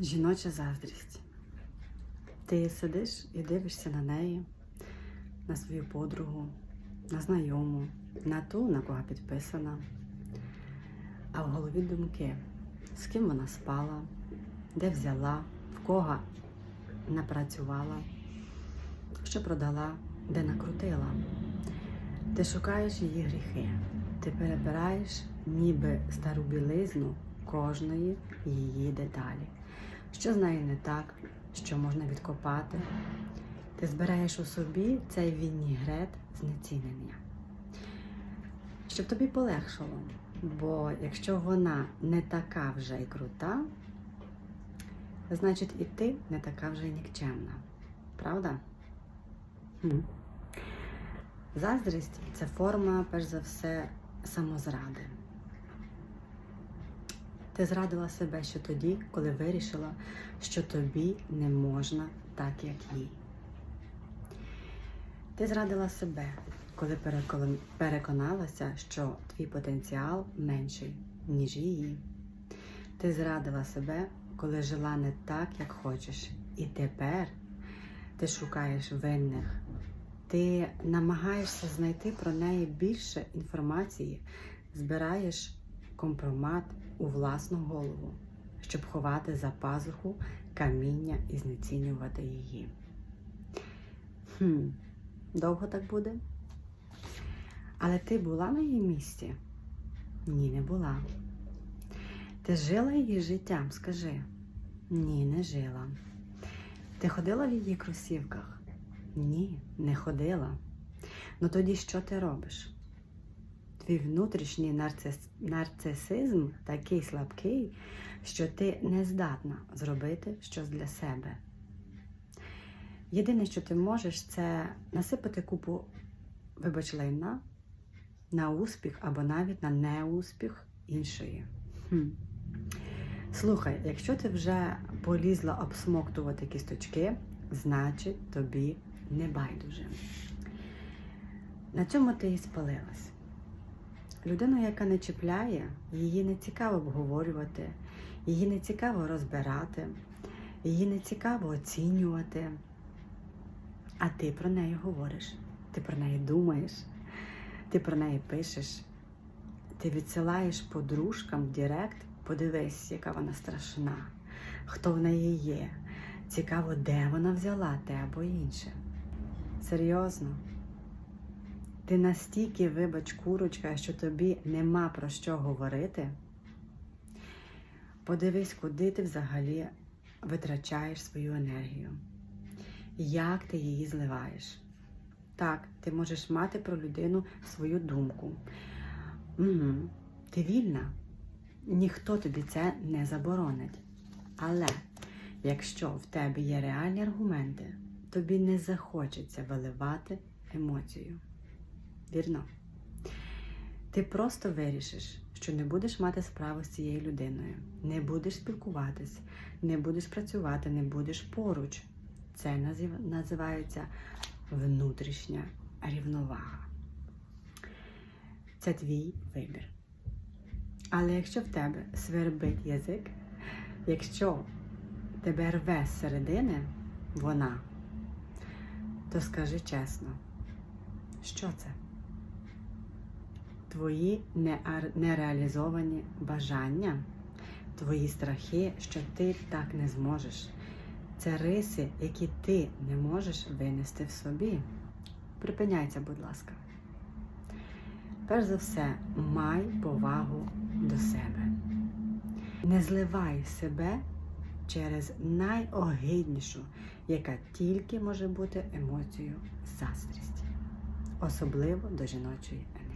Жіноча заздрість. Ти сидиш і дивишся на неї, на свою подругу, на знайому, на ту, на кого підписана. А в голові думки, з ким вона спала, де взяла, в кого напрацювала, що продала, де накрутила. Ти шукаєш її гріхи, ти перебираєш ніби стару білизну кожної її деталі. Що з нею не так, що можна відкопати. Ти збираєш у собі цей вінігрет знецінення. Щоб тобі полегшало, бо якщо вона не така вже й крута, значить і ти не така вже й нікчемна. Правда? Хм. Заздрість це форма, перш за все, самозради. Ти зрадила себе ще тоді, коли вирішила, що тобі не можна так, як їй. Ти зрадила себе, коли переконалася, що твій потенціал менший, ніж її. Ти зрадила себе, коли жила не так, як хочеш. І тепер ти шукаєш винних. Ти намагаєшся знайти про неї більше інформації, збираєш компромат у власну голову, щоб ховати за пазуху каміння і знецінювати її. Хм, довго так буде? Але ти була на її місці? Ні, не була. Ти жила її життям, скажи? Ні, не жила. Ти ходила в її кросівках? Ні, не ходила. Ну тоді що ти робиш? Твій внутрішній нарцис... нарцисизм такий слабкий, що ти не здатна зробити щось для себе. Єдине, що ти можеш, це насипати купу, вибач, лайна на успіх або навіть на неуспіх іншої. Хм. Слухай, якщо ти вже полізла обсмоктувати кісточки, значить тобі не байдуже. На цьому ти і спалилась. Людину, яка не чіпляє, її не цікаво обговорювати, її не цікаво розбирати, її не цікаво оцінювати. А ти про неї говориш, ти про неї думаєш, ти про неї пишеш, ти відсилаєш подружкам в Директ, подивись, яка вона страшна, хто в неї є. Цікаво, де вона взяла те або інше. Серйозно. Ти настільки, вибач, курочка, що тобі нема про що говорити. Подивись, куди ти взагалі витрачаєш свою енергію, як ти її зливаєш. Так, ти можеш мати про людину свою думку. Угу. Ти вільна, ніхто тобі це не заборонить. Але якщо в тебе є реальні аргументи, тобі не захочеться виливати емоцію. Вірно. Ти просто вирішиш, що не будеш мати справу з цією людиною, не будеш спілкуватись, не будеш працювати, не будеш поруч. Це називається внутрішня рівновага. Це твій вибір. Але якщо в тебе свербить язик, якщо тебе рве з середини вона, то скажи чесно, що це? Твої нереалізовані бажання, твої страхи, що ти так не зможеш. Це риси, які ти не можеш винести в собі. Припиняйся, будь ласка. Перш за все, май повагу до себе. Не зливай себе через найогиднішу, яка тільки може бути емоцією заздрісті, особливо до жіночої енергії.